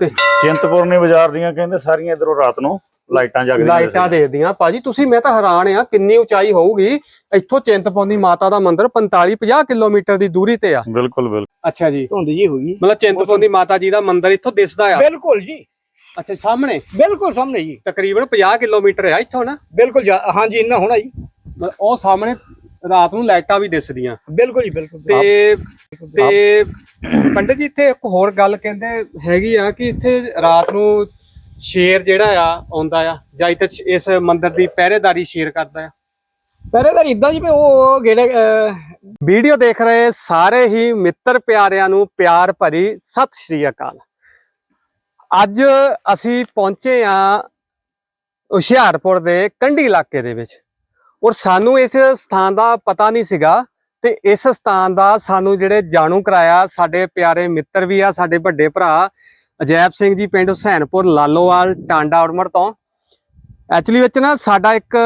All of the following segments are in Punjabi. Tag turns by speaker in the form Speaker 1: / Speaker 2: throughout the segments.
Speaker 1: ਤੇ
Speaker 2: ਚਿੰਤਪੁਰਨੀ ਬਾਜ਼ਾਰ ਦੀਆਂ ਕਹਿੰਦੇ ਸਾਰੀਆਂ ਇਧਰੋਂ ਰਾਤ ਨੂੰ ਲਾਈਟਾਂ ਜਗਦੀਆਂ
Speaker 1: ਲਾਈਟਾਂ ਦੇਖਦੀਆਂ। ਭਾਜੀ ਤੁਸੀਂ ਮੈਂ ਤਾਂ ਹੈਰਾਨ ਆ ਕਿੰਨੀ ਉਚਾਈ ਹੋਊਗੀ? ਇੱਥੋਂ ਚਿੰਤਪੁਰਨੀ ਮਾਤਾ ਦਾ ਮੰਦਿਰ 45 50 ਕਿਲੋਮੀਟਰ ਦੀ ਦੂਰੀ ਤੇ ਆ।
Speaker 2: ਬਿਲਕੁਲ ਬਿਲਕੁਲ।
Speaker 1: ਅੱਛਾ ਜੀ।
Speaker 3: ਧੁੰਦ ਜੀ ਹੋਈ
Speaker 1: ਮਤਲਬ ਚਿੰਤਪੁਰਨੀ ਮਾਤਾ ਜੀ ਦਾ ਮੰਦਿਰ ਇੱਥੋਂ ਦਿਸਦਾ ਆ।
Speaker 3: ਬਿਲਕੁਲ ਜੀ।
Speaker 1: ਅੱਛਾ ਸਾਹਮਣੇ?
Speaker 3: ਬਿਲਕੁਲ ਸਾਹਮਣੇ ਜੀ।
Speaker 1: ਤਕਰੀਬਨ 50 ਕਿਲੋਮੀਟਰ ਆ ਇੱਥੋਂ ਨਾ।
Speaker 3: ਬਿਲਕੁਲ ਜਾ- ਹਾਂਜੀ ਇੰਨਾ ਹੋਣਾ ਜੀ।
Speaker 1: ਉਹ ਸਾਹਮਣੇ ਰਾਤ ਨੂੰ ਲਾਈਟਾਂ ਵੀ ਦਿਸਦੀਆਂ।
Speaker 3: ਬਿਲਕੁਲ ਜੀ ਬਿਲਕੁਲ।
Speaker 1: ਤੇ ਤੇ ਪੰਡਿਤ ਜੀ ਇੱਥੇ ਇੱਕ ਹੋਰ ਗੱਲ ਕਹਿੰਦੇ ਹੈਗੀ ਆ ਕਿ ਇੱਥੇ ਰਾਤ ਨੂੰ ਸ਼ੇਰ ਜਿਹੜਾ ਆ ਆਉਂਦਾ ਆ ਜਾਂ ਇੱਥੇ ਇਸ ਮੰਦਿਰ ਦੀ ਪਹਿਰੇਦਾਰੀ ਸ਼ੇਰ ਕਰਦਾ ਆ।
Speaker 3: ਪਹਿਰੇਦਾਰ ਇਦਾਂ ਜੀ ਵੀ ਉਹ ਗੇੜੇ
Speaker 1: ਵੀਡੀਓ ਦੇਖ ਰਹੇ ਸਾਰੇ ਹੀ ਮਿੱਤਰ ਪਿਆਰਿਆਂ ਨੂੰ ਪਿਆਰ ਭਰੀ ਸਤਿ ਸ਼੍ਰੀ ਅਕਾਲ। ਅੱਜ ਅਸੀਂ ਪਹੁੰਚੇ ਆ ਹੁਸ਼ਿਆਰਪੁਰ ਦੇ ਕੰਢੀ ਇਲਾਕੇ ਦੇ ਵਿੱਚ। ਔਰ ਸਾਨੂੰ ਇਸ ਸਥਾਨ ਦਾ ਪਤਾ ਨਹੀਂ ਸੀਗਾ ਤੇ ਇਸ ਸਥਾਨ ਦਾ ਸਾਨੂੰ ਜਿਹੜੇ ਜਾਣੂ ਕਰਾਇਆ, ਸਾਡੇ ਪਿਆਰੇ ਮਿੱਤਰ ਵੀ ਆ, ਸਾਡੇ ਵੱਡੇ ਭਰਾ ਅਜੈਬ ਸਿੰਘ ਜੀ ਪਿੰਡ ਹੁਸੈਨਪੁਰ, ਲਾਲੋਵਾਲ, ਟਾਂਡਾ ਉੜਮਰ ਤੋਂ ਐਕਚੁਅਲੀ ਵਿੱਚ ਨਾ ਸਾਡਾ ਇੱਕ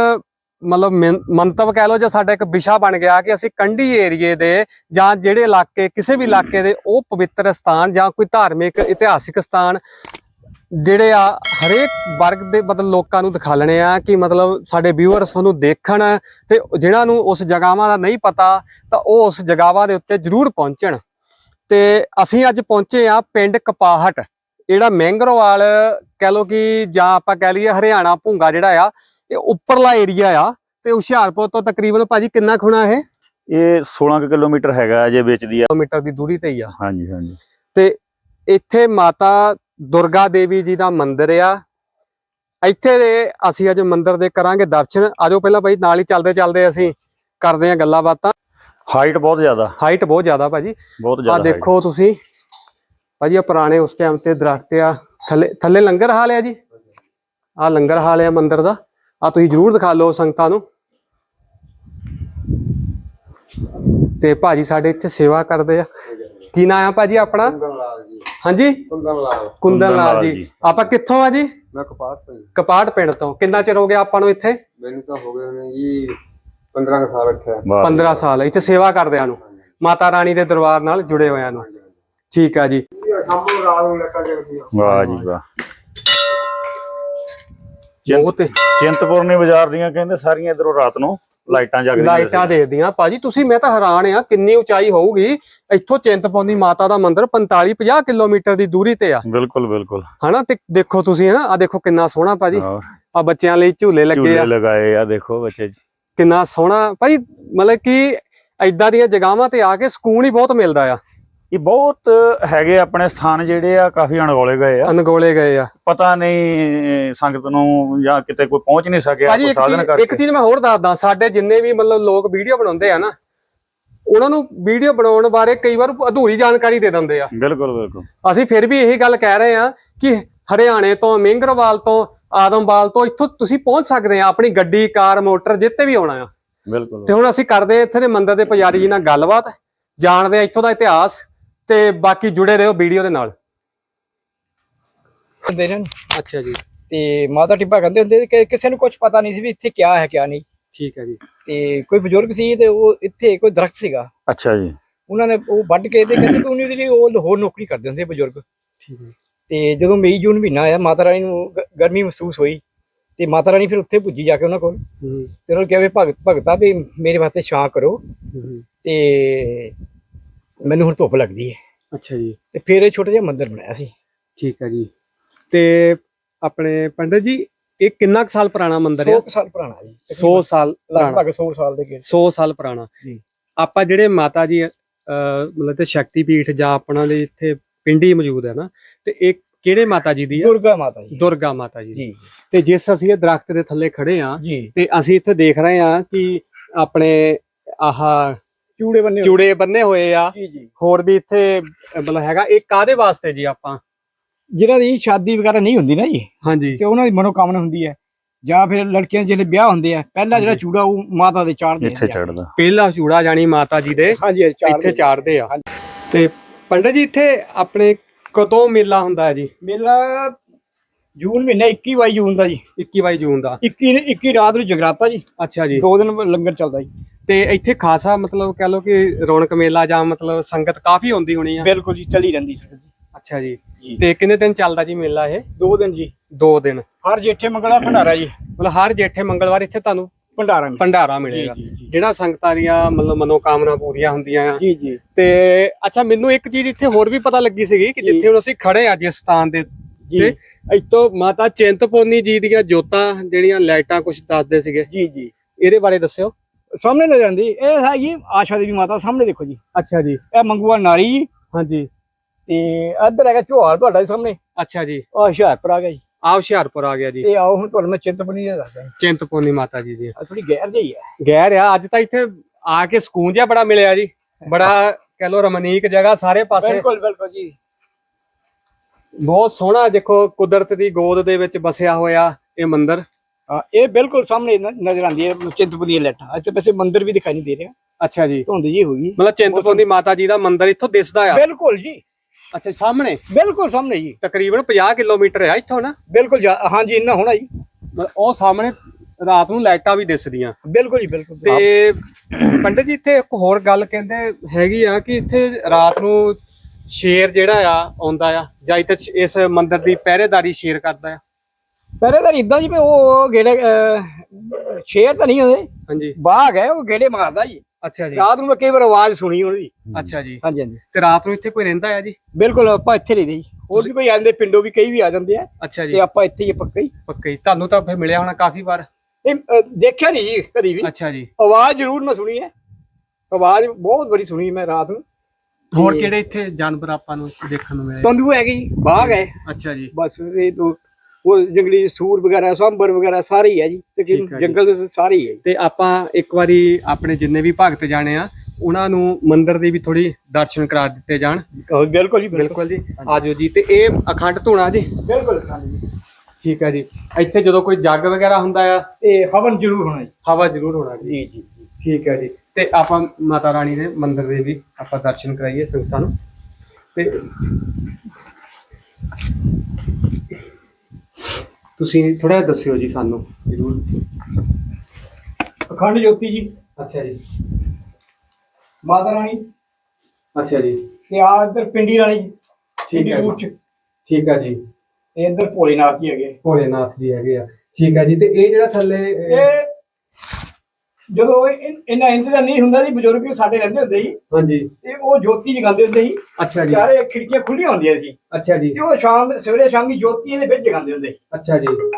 Speaker 1: ਮਤਲਬ ਮਨ- ਮੰਤਵ ਕਹਿ ਲਓ ਜਾਂ ਸਾਡਾ ਇੱਕ ਵਿਸ਼ਾ ਬਣ ਗਿਆ ਕਿ ਅਸੀਂ ਕੰਢੀ ਏਰੀਏ ਦੇ ਜਾਂ ਜਿਹੜੇ ਇਲਾਕੇ, ਕਿਸੇ ਵੀ ਇਲਾਕੇ ਦੇ ਉਹ ਪਵਿੱਤਰ ਸਥਾਨ ਜਾਂ ਕੋਈ ਧਾਰਮਿਕ ਇਤਿਹਾਸਿਕ ਸਥਾਨ ਜਿਹੜੇ ਆ ਹਰੇਕ ਵਰਗ ਦੇ ਮਤਲਬ ਲੋਕਾਂ ਨੂੰ ਦਿਖਾਲਣੇ ਆ ਕਿ ਮਤਲਬ ਸਾਡੇ ਵਿਊਅਰਸ ਉਹਨੂੰ ਦੇਖਣ ਤੇ ਜਿਨ੍ਹਾਂ ਨੂੰ ਉਸ ਜਗ੍ਹਾਵਾਂ ਦਾ ਨਹੀਂ ਪਤਾ ਤਾਂ ਉਹ ਉਸ ਜਗ੍ਹਾਵਾਂ ਦੇ ਉੱਤੇ ਜ਼ਰੂਰ ਪਹੁੰਚਣ। ਤੇ ਅਸੀਂ ਅੱਜ ਪਹੁੰਚੇ ਆ ਪਿੰਡ ਕਪਾਹਟ। ਜਿਹੜਾ ਮਹਿੰਗਰੋਵਾਲ ਕਹਿ ਲਓ ਕਿ ਜਾਂ ਆਪਾਂ ਕਹਿ ਲਈਏ ਹਰਿਆਣਾ ਭੁੰਗਾ ਜਿਹੜਾ ਆ ਇਹ ਉੱਪਰਲਾ ਏਰੀਆ ਆ। ਤੇ ਹੁਸ਼ਿਆਰਪੁਰ ਤੋਂ ਤਕਰੀਬਨ ਭਾਜੀ ਕਿੰਨਾ ਖੁਣਾ ਇਹ?
Speaker 2: ਇਹ 16 ਕੁ ਕਿਲੋਮੀਟਰ ਹੈਗਾ ਅਜੇ ਵੇਚਦੀ ਆ।
Speaker 1: ਕਿਲੋਮੀਟਰ ਦੀ ਦੂਰੀ ਤੇ ਹੀ ਆ।
Speaker 2: ਹਾਂਜੀ ਹਾਂਜੀ।
Speaker 1: ਤੇ ਇੱਥੇ ਮਾਤਾ ਦੁਰਗਾ ਦੇਵੀ ਜੀ ਦਾ ਮੰਦਿਰ ਆ। ਇੱਥੇ ਦੇ ਅਸੀਂ ਅੱਜ ਮੰਦਿਰ ਦੇ ਕਰਾਂਗੇ ਦਰਸ਼ਨ। ਆਜੋ ਪਹਿਲਾਂ ਭਾਈ ਨਾਲ ਹੀ ਚੱਲਦੇ ਚੱਲਦੇ ਅਸੀਂ ਕਰਦੇ ਆ ਗੱਲਾਂ ਬਾਤਾਂ।
Speaker 2: ਹਾਈਟ ਬਹੁਤ ਜ਼ਿਆਦਾ।
Speaker 1: ਹਾਈਟ ਬਹੁਤ ਜ਼ਿਆਦਾ ਭਾਜੀ।
Speaker 2: ਬਹੁਤ
Speaker 1: ਆ
Speaker 2: ਜ਼ਿਆਦਾ height।
Speaker 1: ਦੇਖੋ ਤੁਸੀਂ। ਭਾਜੀ ਆ ਪੁਰਾਣੇ ਉਸ ਟਾਈਮ ਤੇ ਦਰਖਤ ਆ। ਥੱਲੇ ਥੱਲੇ ਲੰਗਰ ਹਾਲ ਆ ਜੀ। ਆ ਲੰਗਰ ਹਾਲ ਆ ਮੰਦਿਰ ਦਾ। ਆ ਤੁਸੀਂ ਜਰੂਰ ਦਿਖਾ ਲਓ ਸੰਗਤਾਂ ਨੂੰ। ਤੇ ਭਾਜੀ ਸਾਡੇ ਇੱਥੇ ਸੇਵਾ ਕਰਦੇ ਆ। ਕੀ ਨਾਂ ਆ ਭਾਜੀ ਆਪਣਾ? ਹਾਂਜੀ?
Speaker 3: ਕੁੰਦਨ ਲਾਲ
Speaker 1: ਕੁੰਦਨ ਲਾਲ ਜੀ। ਆਪਾਂ ਕਿੱਥੋਂ ਆ ਜੀ?
Speaker 3: ਮੈਂ ਕਪਾਤ ਤੋਂ ਜੀ।
Speaker 1: ਕਪਾੜ ਪਿੰਡ ਤੋਂ। ਕਿੰਨਾ ਚਿਰ ਹੋ ਗਿਆ ਆਪਾਂ ਨੂੰ ਇੱਥੇ?
Speaker 3: ਮੈਨੂੰ ਤਾਂ ਹੋ ਗਏ ਨੇ ਜੀ 15 ਕੁ ਸਾਲ ਅੱਛਾ
Speaker 2: ਵਾਹ
Speaker 1: 15 ਸਾਲ। ਇੱਥੇ ਸੇਵਾ ਕਰਦਿਆਂ ਨੂੰ। ਮਾਤਾ ਰਾਣੀ ਦੇ ਦਰਬਾਰ ਨਾਲ ਜੁੜੇ ਹੋਇਆਂ ਨੂੰ। ਠੀਕ ਆ ਜੀ।
Speaker 3: ਸਾਹਮਣੇ ਰਾਤ ਨੂੰ ਲੱਗਾ ਜਗਦੀ
Speaker 2: ਵਾਹ ਜੀ ਵਾਹ।
Speaker 1: ਬਹੁਤ
Speaker 2: ਚਿੰਤਪੁਰਨੀ ਬਾਜ਼ਾਰ ਦੀਆਂ ਕਹਿੰਦੇ ਸਾਰੀਆਂ ਇਧਰੋਂ ਰਾਤ ਨੂੰ। ਲਾਈਟਾਂ ਜਗਦੀਆਂ
Speaker 1: ਲਾਈਟਾਂ ਦੇਖਦੀਆਂ। ਭਾਜੀ ਤੁਸੀਂ ਮੈਂ ਤਾਂ ਹੈਰਾਨ ਆ ਕਿੰਨੀ ਉਚਾਈ ਹੋਊਗੀ? ਇੱਥੋਂ ਚਿੰਤਪੁਰਨੀ ਮਾਤਾ ਦਾ ਮੰਦਿਰ 45 50 ਕਿਲੋਮੀਟਰ ਦੀ ਦੂਰੀ ਤੇ ਆ।
Speaker 2: ਬਿਲਕੁਲ ਬਿਲਕੁਲ।
Speaker 1: ਹਨਾ ਤੇ ਦੇਖੋ ਤੁਸੀਂ ਹਨਾ ਆ ਦੇਖੋ ਕਿੰਨਾ ਸੋਹਣਾ ਭਾਜੀ। ਆ ਬੱਚਿਆਂ ਲਈ ਝੂਲੇ ਲੱਗੇ
Speaker 2: ਝੂਲੇ
Speaker 1: ਆ
Speaker 2: ਲਗਾਏ ਆ ਦੇਖੋ ਬੱਚੇ ਜੀ।
Speaker 1: ਕਿੰਨਾ ਸੋਹਣਾ। ਭਾਜੀ ਮਤਲਬ ਕਿ ਐਦਾਂ ਦੀਆਂ ਜਗ੍ਹਾਵਾਂ ਤੇ ਆ ਕੇ ਸਕੂਨ ਹੀ ਬਹੁਤ ਮਿਲਦਾ ਆ।
Speaker 2: ਇਹ ਬਹੁਤ ਹੈਗੇ ਆਪਣੇ ਸਥਾਨ ਜਿਹੜੇ ਆ ਕਾਫੀ ਅਣਗੌਲੇ ਗਏ ਆ।
Speaker 1: ਅਨਗੋਲੇ ਗਏ ਆ।
Speaker 2: ਪਤਾ ਨਹੀਂ ਸੰਗਤ ਨੂੰ ਜਾਂ ਕਿਤੇ ਕੋਈ ਪਹੁੰਚ ਨਹੀਂ ਸਕਿਆ ਕੋਈ ਸਾਧਨ
Speaker 1: ਚੀਜ਼ ਇੱਕ
Speaker 2: ਕਰਕੇ
Speaker 1: ਚੀਜ਼ ਮੈਂ ਹੋਰ ਦੱਸਦਾ ਸਾਡੇ ਜਿੰਨੇ ਵੀ ਮਤਲਬ ਲੋਕ ਵੀਡੀਓ ਬਣਾਉਂਦੇ ਆ ਨਾ ਉਹਨਾਂ ਨੂੰ ਵੀਡੀਓ ਬਣਾਉਣ ਬਾਰੇ ਕਈ ਵਾਰ ਅਧੂਰੀ ਜਾਣਕਾਰੀ ਦੇ ਦਿੰਦੇ ਆ।
Speaker 2: ਬਿਲਕੁਲ ਬਿਲਕੁਲ।
Speaker 1: ਅਸੀਂ ਫਿਰ ਵੀ ਇਹੀ ਗੱਲ ਕਹਿ ਰਹੇ ਆ ਕਿ ਹਰਿਆਣੇ ਤੋਂ ਮਿੰਗਰਵਾਲ ਤੋਂ ਆਦਮਵਾਲ ਤੋਂ ਇੱਥੋਂ ਤੁਸੀਂ ਪਹੁੰਚ ਸਕਦੇ ਆ ਆਪਣੀ ਗੱਡੀ ਕਾਰ ਮੋਟਰ ਜਿੱਤੇ ਵੀ ਆਉਣਾ ਆ।
Speaker 2: ਬਿਲਕੁਲ।
Speaker 1: ਤੇ ਹੁਣ ਅਸੀਂ ਕਰਦੇ ਆ ਇੱਥੇ ਦੇ ਮੰਦਿਰ ਦੇ ਪੁਜਾਰੀ ਜੀ ਨਾਲ ਗੱਲਬਾਤ ਜਾਣਦੇ ਆ ਇੱਥੋਂ ਦਾ ਇਤਿਹਾਸ। ਤੇ ਬਾਕੀ ਜੁੜੇ ਰਹੋ ਵੀਡੀਓ ਦੇ ਨਾਲ।
Speaker 3: ਹੁੰਦੇ ਨੇ
Speaker 1: ਅੱਛਾ ਜੀ।
Speaker 3: ਤੇ ਮਾਤਾ ਟਿੱਪਾ ਕਹਿੰਦੇ ਹੁੰਦੇ ਕਿ ਕਿਸੇ ਨੂੰ ਕੁਝ ਪਤਾ ਨਹੀਂ ਸੀ ਵੀ ਇੱਥੇ ਕਿਆ ਹੈ ਕਿਆ ਨਹੀਂ।
Speaker 1: ਠੀਕ ਹੈ ਜੀ।
Speaker 3: ਤੇ ਕੋਈ ਬਜ਼ੁਰਗ ਸੀ ਤੇ ਉਹ ਇੱਥੇ ਕੋਈ ਦਰਖਤ ਸੀਗਾ।
Speaker 2: ਅੱਛਾ ਜੀ।
Speaker 3: ਉਹਨਾਂ ਨੇ ਉਹ ਵੱਢ ਕੇ ਤੇ ਕਹਿੰਦੇ ਕਿ ਉਹਨੇ ਉਹਦੇ ਲਈ ਉਹ ਹੋਰ ਨੌਕਰੀ ਕਰਦੇ ਹੁੰਦੇ ਬਜ਼ੁਰਗ।
Speaker 1: ਠੀਕ ਹੈ
Speaker 3: ਤੇ ਜਦੋਂ ਮਈ ਜੂਨ ਮਹੀਨਾ ਆਇਆ ਮਾਤਾ ਰਾਣੀ ਨੂੰ ਗ- ਗਰਮੀ ਮਹਿਸੂਸ ਹੋਈ। ਤੇ ਮਾਤਾ ਰਾਣੀ ਫਿਰ ਉੱਥੇ ਪੁੱਜੀ ਜਾ ਕੇ ਉਹਨਾਂ ਕੋਲ।
Speaker 1: ਹੂੰ।
Speaker 3: ਤੇ ਉਹਨਾਂ ਨੂੰ ਕਿਹਾ ਵੀ ਭਗਤ ਭਗਤਾ ਵੀ ਮੇਰੇ ਵਾਸਤੇ ਛਾਂ ਕਰੋ।
Speaker 1: ਹੂੰ।
Speaker 3: ਤੇ ਮੈਨੂੰ ਹੁਣ ਧੁੱਪ ਲੱਗਦੀ ਹੈ।
Speaker 1: ਅੱਛਾ ਜੀ।
Speaker 3: ਤੇ ਫਿਰ ਇਹ ਛੋਟਾ ਜਿਹਾ ਮੰਦਿਰ ਬਣਾਇਆ ਸੀ।
Speaker 1: ਠੀਕ ਹੈ ਜੀ। ਤੇ ਆਪਣੇ ਪੰਡਤ ਜੀ ਇਹ ਕਿੰਨਾ ਕੁ ਸਾਲ ਪੁਰਾਣਾ ਮੰਦਿਰ
Speaker 3: 100
Speaker 1: ਆ
Speaker 3: ਕੁ ਸਾਲ ਪੁਰਾਣਾ ਜੀ।
Speaker 1: 100 ਸਾਲ ਪੁਰਾਣਾ।
Speaker 3: ਲਗਭਗ 100 ਸਾਲ ਦੇ ਗੇੜ
Speaker 1: 100 ਸਾਲ ਪੁਰਾਣਾ।
Speaker 3: ਜੀ।
Speaker 1: ਆਪਾਂ ਜਿਹੜੇ ਮਾਤਾ ਜੀ ਮਤਲਬ ਤੇ ਸ਼ਕਤੀ ਪੀਠ ਜਾਂ ਆਪਣਾ ਦੇ ਇੱਥੇ ਪਿੰਡੀ ਮੌਜੂਦ ਹੈ ਨਾ ਤੇ ਇਹ ਕਿਹੜੇ ਮਾਤਾ ਜੀ ਦੀ ਆ?
Speaker 3: ਦੁਰਗਾ ਮਾਤਾ ਜੀ।
Speaker 1: ਦੁਰਗਾ ਮਾਤਾ ਜੀ।
Speaker 3: ਜੀ।
Speaker 1: ਤੇ ਜਿਸ ਅਸੀਂ ਇਹ ਦਰਖਤ ਦੇ ਥੱਲੇ ਖੜੇ ਆ ਤੇ ਅਸੀਂ ਇੱਥੇ ਦੇਖ ਰਹੇ ਆ ਕਿ ਆਪਣੇ ਆਹ
Speaker 3: ਚੂੜੇ ਬੰਨੇ ਹੋਏ।
Speaker 1: ਚੂੜੇ ਬੰਨੇ ਹੋਏ ਆ।
Speaker 3: ਜੀ ਜੀ।
Speaker 1: ਹੋਰ ਵੀ ਇੱਥੇ ਮਤਲਬ ਹੈਗਾ ਇਹ ਕਾਦੇ ਵਾਸਤੇ ਜੀ ਆਪਾਂ?
Speaker 3: ਜਿਨ੍ਹਾਂ ਦੀ ਸ਼ਾਦੀ ਵਗੈਰਾ ਨਹੀਂ ਹੁੰਦੀ ਨਾ ਜੀ।
Speaker 1: ਹਾਂਜੀ।
Speaker 3: ਤੇ ਉਹਨਾਂ ਦੀ ਮਨੋਕਾਮਨਾ ਹੁੰਦੀ ਹੈ। ਜਾਂ ਫਿਰ ਲੜਕੀਆਂ ਦੇ ਜਿਹੜੇ ਵਿਆਹ ਹੁੰਦੇ ਆ ਪਹਿਲਾ ਜਿਹੜਾ ਚੂੜਾ ਉਹ ਮਾਤਾ ਦੇ ਚਾੜਦੇ
Speaker 2: ਇੱਥੇ ਚੜਦਾ।
Speaker 1: ਪਹਿਲਾ ਚੂੜਾ ਜਾਣੀ ਮਾਤਾ ਜੀ ਦੇ
Speaker 3: ਹਾਂਜੀ ਚਾੜਦੇ
Speaker 1: ਇੱਥੇ ਚਾੜਦੇ ਆ। ਤੇ ਪੰਡਤ ਜੀ ਇੱਥੇ ਆਪਣੇ ਕਦੋਂ ਮੇਲਾ ਹੁੰਦਾ ਹੈ ਜੀ?
Speaker 3: ਮੇਲਾ ਜੂਨ ਮਹੀਨੇ 21 22 ਜੂਨ ਦਾ ਜੀ।
Speaker 1: 21 22 ਜੂਨ ਦਾ।
Speaker 3: 21 21 ਰਾਤ ਨੂੰ ਜਗਰਾਤਾ ਜੀ।
Speaker 1: ਅੱਛਾ ਜੀ।
Speaker 3: ਦੋ ਦਿਨ ਲੰਗਰ ਚੱਲਦਾ ਜੀ।
Speaker 1: ਤੇ ਇੱਥੇ ਖਾਸਾ ਮਤਲਬ ਕਹ ਲਓ ਕਿ ਰੌਣਕ ਮੇਲਾ ਜਾਂ ਮਤਲਬ ਸੰਗਤ ਕਾਫੀ ਹੁੰਦੀ ਹੋਣੀ ਆ।
Speaker 3: ਬਿਲਕੁਲ ਜੀ ਚੱਲੀ ਰਹਿੰਦੀ ਸੰਗਤ ਜੀ।
Speaker 1: ਅੱਛਾ ਜੀ। ਤੇ ਕਿੰਨੇ ਦਿਨ ਚੱਲਦਾ ਜੀ ਮੇਲਾ ਇਹ?
Speaker 3: ਦੋ ਦਿਨ ਜੀ।
Speaker 1: ਦੋ ਦਿਨ।
Speaker 3: ਹਰ ਜੇਠੇ ਮੰਗਲਾ ਭੰਡਾਰਾ ਜੀ।
Speaker 1: ਮਤਲਬ ਹਰ ਜੇਠੇ ਮੰਗਲਵਾਰ ਇੱਥੇ ਤੁਹਾਨੂੰ
Speaker 3: ਭੰਡਾਰਾ
Speaker 1: ਭੰਡਾਰਾ ਮਿਲੇਗਾ। ਜਿਹੜਾ ਸੰਗਤਾਂ ਦੀਆਂ ਮਤਲਬ ਮਨੋਕਾਮਨਾ ਪੂਰੀਆਂ ਹੁੰਦੀਆਂ ਆ।
Speaker 3: ਜੀ ਜੀ।
Speaker 1: ਤੇ ਅੱਛਾ ਮੈਨੂੰ ਇੱਕ ਚੀਜ਼ ਇੱਥੇ ਹੋਰ ਵੀ ਪਤਾ ਲੱਗੀ ਸੀਗੀ ਕਿ। ਜਿੱਥੇ ਹੁਣ ਅਸੀਂ ਖੜੇ ਆ ਜਿਸ ਸਥਾਨ ਦੇ
Speaker 3: ਜੀ।
Speaker 1: ਤੇ ਇੱਥੋਂ ਮਾਤਾ ਚਿੰਤਪੁਰਨੀ ਜੀ ਦੀਆਂ ਜੋਤਾਂ ਜਿਹੜੀਆਂ ਲਾਈਟਾਂ ਕੁਝ ਦੱਸਦੇ ਸੀਗੇ।
Speaker 3: ਜੀ ਜੀ।
Speaker 1: ਇਹਦੇ ਬਾਰੇ ਦੱਸਿਓ।
Speaker 3: ਸਾਹਮਣੇ ਨਜ਼ਰ ਆਉਂਦੀ ਇਹ ਹੈਗੀ ਆਸ਼ਾ ਦੇਵੀ ਮਾਤਾ ਸਾਹਮਣੇ ਦੇਖੋ ਜੀ।
Speaker 1: ਅੱਛਾ ਜੀ।
Speaker 3: ਇਹ ਮੰਗੂਆ ਨਾਰੀ ਜੀ।
Speaker 1: ਹਾਂਜੀ।
Speaker 3: ਤੇ ਇੱਧਰ ਹੈਗਾ ਝੋਹਾਰ ਤੁਹਾਡਾ ਸਾਹਮਣੇ।
Speaker 1: ਅੱਛਾ ਜੀ।
Speaker 3: ਆ ਹੁਸ਼ਿਆਰਪੁਰ ਆ ਗਿਆ ਜੀ।
Speaker 1: ਆ ਹੁਸ਼ਿਆਰਪੁਰ ਆ ਗਿਆ ਜੀ।
Speaker 3: ਤੇ ਆਓ ਹੁਣ ਤੁਹਾਨੂੰ ਮੈਂ ਚਿੰਤਪੁਰਨੀ ਦਾ ਦੱਸਦਾ।
Speaker 1: ਚਿੰਤਪੁਰਨੀ ਮਾਤਾ ਜੀ ਦੀ।
Speaker 3: ਥੋੜੀ ਗੈਰ ਜਿਹੀ ਹੈ।
Speaker 1: ਗੈਰ ਆ ਅੱਜ ਤਾਂ ਇੱਥੇ ਆ ਕੇ ਸਕੂਨ ਜਿਹਾ ਬੜਾ ਮਿਲਿਆ ਜੀ। ਬੜਾ ਕਹ ਲੋ ਰਮਣੀਕ ਜਗ੍ਹਾ ਸਾਰੇ ਪਾਸੇ।
Speaker 3: ਬਿਲਕੁਲ ਬਿਲਕੁਲ ਜੀ।
Speaker 1: ਬਹੁਤ ਸੋਹਣਾ ਦੇਖੋ ਕੁਦਰਤ ਦੀ ਗੋਦ ਦੇ ਵਿੱਚ ਬਸਿਆ ਹੋਇਆ ਇਹ ਮੰਦਿਰ।
Speaker 3: ਹਾਂ ਇਹ ਬਿਲਕੁਲ ਸਾਹਮਣੇ ਨ- ਨਜ਼ਰ ਆਉਂਦੀ ਹੈ ਚਿੰਤਪੁਰਨੀ ਦੀ ਲੈਟਾਂ ਇੱਥੇ ਵੈਸੇ ਮੰਦਿਰ ਵੀ ਦਿਖਾਈ ਨਹੀਂ ਦੇ ਰਿਹਾ।
Speaker 1: ਅੱਛਾ ਜੀ।
Speaker 3: ਧੁੰਦ ਜੀ ਹੋ ਗਈ
Speaker 1: ਮਤਲਬ ਚਿੰਤਪੁਰਨੀ ਮਾਤਾ ਜੀ ਦਾ ਮੰਦਿਰ ਇੱਥੋਂ ਦਿਸਦਾ ਆ?
Speaker 3: ਬਿਲਕੁਲ ਜੀ।
Speaker 1: ਅੱਛਾ ਸਾਹਮਣੇ?
Speaker 3: ਬਿਲਕੁਲ ਸਾਹਮਣੇ ਜੀ।
Speaker 1: ਤਕਰੀਬਨ 50 ਕਿਲੋਮੀਟਰ ਆ ਇੱਥੋਂ ਨਾ?
Speaker 3: ਬਿਲਕੁਲ ਜਾ- ਹਾਂਜੀ ਇੰਨਾ ਹੋਣਾ ਜੀ।
Speaker 1: ਮਤਲਬ ਉਹ ਸਾਹਮਣੇ ਰਾਤ ਨੂੰ ਲਾਈਟਾਂ ਵੀ ਦਿਸਦੀਆਂ।
Speaker 3: ਬਿਲਕੁਲ ਜੀ ਬਿਲਕੁਲ।
Speaker 1: ਤੇ ਪੰਡਿਤ ਜੀ ਇੱਥੇ ਇੱਕ ਹੋਰ ਗੱਲ ਕਹਿੰਦੇ ਹੈਗੀ ਆ ਕਿ ਇੱਥੇ ਰਾਤ ਨੂੰ ਸ਼ੇਰ ਜਿਹੜਾ ਆ ਆਉਂਦਾ ਆ। ਜਾਂ ਇੱਥੇ ਇਸ ਮੰਦਿਰ ਦੀ ਪਹਿਰੇਦਾਰੀ ਸ਼ੇਰ ਕਰਦਾ ਆ।
Speaker 3: ਪਹਿਰੇਦਾਰ ਇਦਾਂ ਜੀ ਵੀ ਉਹ ਗੇੜੇ ਅਹ, ਸ਼ੇਰ ਤਾਂ ਨਹੀਂ ਹੁੰਦੇ
Speaker 1: ਹਾਂਜੀ।
Speaker 3: ਬਾਗ ਹੈ ਉਹ ਗੇੜੇ ਮਾਰਦਾ ਜੀ।
Speaker 1: ਅੱਛਾ ਜੀ।
Speaker 3: ਰਾਤ ਨੂੰ ਮੈਂ ਕਈ ਵਾਰ ਆਵਾਜ਼ ਸੁਣੀ ਉਹਦੀ।
Speaker 1: ਅੱਛਾ ਜੀ।
Speaker 3: ਹਾਂਜੀ ਹਾਂਜੀ।
Speaker 1: ਤੇ ਰਾਤ ਨੂੰ ਇੱਥੇ ਕੋਈ ਰਹਿੰਦਾ ਆ ਜੀ?
Speaker 3: ਬਿਲਕੁਲ ਆਪਾਂ ਇੱਥੇ ਰਹਿੰਦੇ ਜੀ। ਹੋਰ ਵੀ ਕੋਈ ਆਂਦੇ ਪਿੰਡੋਂ ਵੀ ਕਈ ਵੀ ਆ ਜਾਂਦੇ ਆ।
Speaker 1: ਅੱਛਾ ਜੀ।
Speaker 3: ਤੇ ਆਪਾਂ ਇੱਥੇ ਹੀ ਆ ਪੱਕਾ ਹੀ।
Speaker 1: ਪੱਕੇ ਹੀ। ਤੁਹਾਨੂੰ ਤਾਂ ਫਿਰ ਮਿਲਿਆ ਹੋਣਾ ਕਾਫੀ ਵਾਰ।
Speaker 3: ਇਹ ਦੇਖਿਆ ਨਹੀਂ ਜੀ ਕਦੀ ਵੀ।
Speaker 1: ਅੱਛਾ ਜੀ।
Speaker 3: ਆਵਾਜ਼ ਜ਼ਰੂਰ ਮੈਂ ਸੁਣੀ ਹੈ। ਆਵਾਜ਼ ਬਹੁਤ ਵਾਰੀ ਸੁਣੀ ਮੈਂ ਰਾਤ ਨੂੰ।
Speaker 1: ਹੋਰ ਕਿਹੜੇ ਇੱਥੇ ਜਾਨਵਰ ਆਪਾਂ ਨੂੰ ਦੇਖਣ ਨੂੰ ਮਿਲੇ?
Speaker 3: ਤੰਦੂ ਹੈਗੇ ਜੀ ਬਾਗ ਹੈ।
Speaker 1: ਅੱਛਾ ਜੀ।
Speaker 3: ਬਸ ਇਹ ਤੋਂ ਉਹ ਜੰਗਲੀ ਸੂਰ ਵਗੈਰਾ ਸਾਂਬਰ ਵਗੈਰਾ ਸਾਰੇ ਹੀ ਹੈ ਜੀ ਤਕਰੀਬਨ। ਜੰਗਲ ਦੇ ਸਾਰੇ ਹੀ।
Speaker 1: ਤੇ ਆਪਾਂ ਇੱਕ ਵਾਰੀ ਆਪਣੇ ਜਿੰਨੇ ਵੀ ਭਗਤ ਜਾਣੇ ਆ ਉਹਨਾਂ ਨੂੰ ਮੰਦਿਰ ਦੀ ਵੀ ਥੋੜੀ ਦਰਸ਼ਨ ਕਰਾ ਦਿੱਤੇ ਜਾਣ।
Speaker 3: ਬਿਲਕੁਲ ਜੀ
Speaker 1: ਬਿਲਕੁਲ। ਜੀ। ਆਜੋ ਜੀ ਤੇ ਇਹ ਅਖੰਡ ਧੂਣਾ ਜੀ?
Speaker 3: ਬਿਲਕੁਲ ਜੀ।
Speaker 1: ਠੀਕ ਹੈ ਜੀ। ਇੱਥੇ ਜਦੋਂ ਕੋਈ ਜੱਗ ਵਗੈਰਾ ਹੁੰਦਾ ਆ
Speaker 3: ਤੇ ਹਵਨ ਜ਼ਰੂਰ ਹੋਣਾ ਜੀ।
Speaker 1: ਹਵਾ ਜ਼ਰੂਰ ਹੋਣਾ ਜੀ
Speaker 3: ਜੀ।
Speaker 1: ਠੀਕ ਹੈ ਜੀ। ਤੇ ਆਪਾਂ ਮਾਤਾ ਰਾਣੀ ਦੇ ਮੰਦਿਰ ਦੇ ਵੀ ਆਪਾਂ ਦਰਸ਼ਨ ਕਰਾਈਏ ਸੰਗਤਾਂ ਨੂੰ। ਤੇ ਤੁਸੀਂ ਥੋੜਾ ਦੱਸਿਓ ਜੀ ਸਾਨੂੰ। ਜ਼ਰੂਰ।
Speaker 3: ਅਖੰਡ ਜੋਤੀ ਜੀ।
Speaker 1: ਅੱਛਾ ਜੀ।
Speaker 3: ਮਾਤਾ ਰਾਣੀ।
Speaker 1: ਅੱਛਾ ਜੀ।
Speaker 3: ਤੇ ਆ ਇੱਧਰ ਪਿੰਡੀ ਰਾਣੀ ਜੀ।
Speaker 1: ਠੀਕ ਹੈ ਜੀ। ਠੀਕ ਹੈ ਜੀ।
Speaker 3: ਤੇ ਇੱਧਰ ਭੋਲੇਨਾਥ ਜੀ ਹੈਗੇ
Speaker 1: ਭੋਲੇਨਾਥ ਜੀ ਹੈਗੇ ਆ। ਠੀਕ ਹੈ ਜੀ। ਤੇ ਇਹ ਜਿਹੜਾ ਥੱਲੇ ਇਹ-
Speaker 3: ਇਹ ਜਦੋਂ ਇਹ- ਇਹਨਾਂ ਇੰਤਜ਼ਾਰ ਨਹੀਂ ਹੁੰਦਾ ਸੀ ਬਜ਼ੁਰਗ ਸਾਡੇ ਰਹਿੰਦੇ ਹੁੰਦੇ ਸੀ।
Speaker 1: ਹਾਂਜੀ।
Speaker 3: ਤੇ ਉਹ ਜੋਤੀ ਜਗਾਉਂਦੇ ਹੁੰਦੇ ਸੀ।
Speaker 1: ਅੱਛਾ ਜੀ।
Speaker 3: ਚਾਰੇ ਖਿੜਕੀਆਂ ਖੁੱਲੀਆਂ ਹੁੰਦੀਆਂ ਸੀ।
Speaker 1: ਅੱਛਾ ਜੀ।
Speaker 3: ਤੇ ਉਹ ਸ਼ਾਮ ਸਵੇਰੇ ਸ਼ਾਮੀ ਜੋਤੀ ਇਹਦੇ ਵਿੱਚ ਜਗਾਉਂਦੇ ਹੁੰਦੇ ਸੀ।
Speaker 1: ਅੱਛਾ ਜੀ।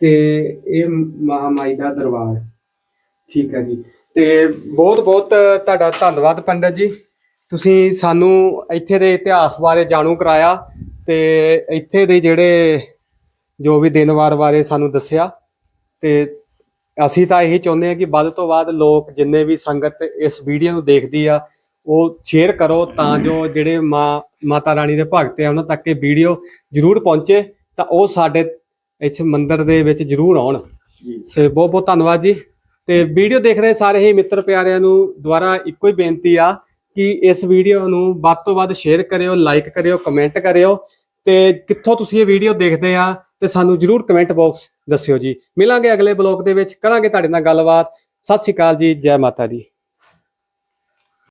Speaker 1: ਤੇ ਇਹ ਮਹਾਮਾਈ ਦਾ ਦਰਬਾਰ। ਠੀਕ ਹੈ ਜੀ। ਤੇ ਬਹੁਤ ਬਹੁਤ ਤੁਹਾਡਾ ਧੰਨਵਾਦ ਪੰਡਤ ਜੀ। ਤੁਸੀਂ ਸਾਨੂੰ ਇੱਥੇ ਦੇ ਇਤਿਹਾਸ ਬਾਰੇ ਜਾਣੂ ਕਰਾਇਆ ਤੇ ਇੱਥੇ ਦੇ ਜਿਹੜੇ ਜੋ ਵੀ ਦਿਨਵਾਰ ਬਾਰੇ ਸਾਨੂੰ ਦੱਸਿਆ ਤੇ ਅਸੀਂ ਤਾਂ ਇਹੀ ਚਾਹੁੰਦੇ ਹਾਂ ਕਿ ਵੱਧ ਤੋਂ ਵੱਧ ਲੋਕ ਜਿੰਨੇ ਵੀ ਸੰਗਤ ਇਸ ਵੀਡੀਓ ਨੂੰ ਦੇਖਦੀ ਆ ਉਹ ਸ਼ੇਅਰ ਕਰੋ ਤਾਂ ਜੋ ਜਿਹੜੇ ਮਾਂ ਮਾਤਾ ਰਾਣੀ ਦੇ ਭਗਤ ਆ ਉਹਨਾਂ ਤੱਕ ਇਹ ਵੀਡੀਓ ਜ਼ਰੂਰ ਪਹੁੰਚੇ ਤਾਂ ਉਹ ਸਾਡੇ ਇਸ ਮੰਦਿਰ ਦੇ ਵਿੱਚ ਜ਼ਰੂਰ ਆਉਣ। ਸੇ ਬਹੁਤ ਬਹੁਤ ਧੰਨਵਾਦ ਜੀ। ਤੇ ਵੀਡੀਓ ਦੇਖ ਰਹੇ ਸਾਰੇ ਹੀ ਮਿੱਤਰ ਪਿਆਰਿਆਂ ਨੂੰ ਦੁਬਾਰਾ ਇੱਕੋ ਹੀ ਬੇਨਤੀ ਆ ਕਿ ਇਸ ਵੀਡੀਓ ਨੂੰ ਵੱਧ ਤੋਂ ਵੱਧ ਸ਼ੇਅਰ ਕਰਿਓ ਲਾਈਕ ਕਰਿਓ ਕਮੈਂਟ ਕਰਿਓ ਤੇ ਕਿੱਥੋਂ ਤੁਸੀਂ ਇਹ ਵੀਡੀਓ ਦੇਖਦੇ ਆ ਤੇ ਸਾਨੂੰ ਜਰੂਰ ਕਮੈਂਟ ਬਾਕਸ ਦੱਸਿਓ ਜੀ। ਮਿਲਾਂਗੇ ਅਗਲੇ ਬਲੌਗ ਦੇ ਵਿੱਚ, ਕਰਾਂਗੇ ਤੁਹਾਡੇ ਨਾਲ ਗੱਲਬਾਤ। ਸਤਿ ਸ਼੍ਰੀ ਅਕਾਲ ਜੀ, ਜੈ ਮਾਤਾ ਦੀ।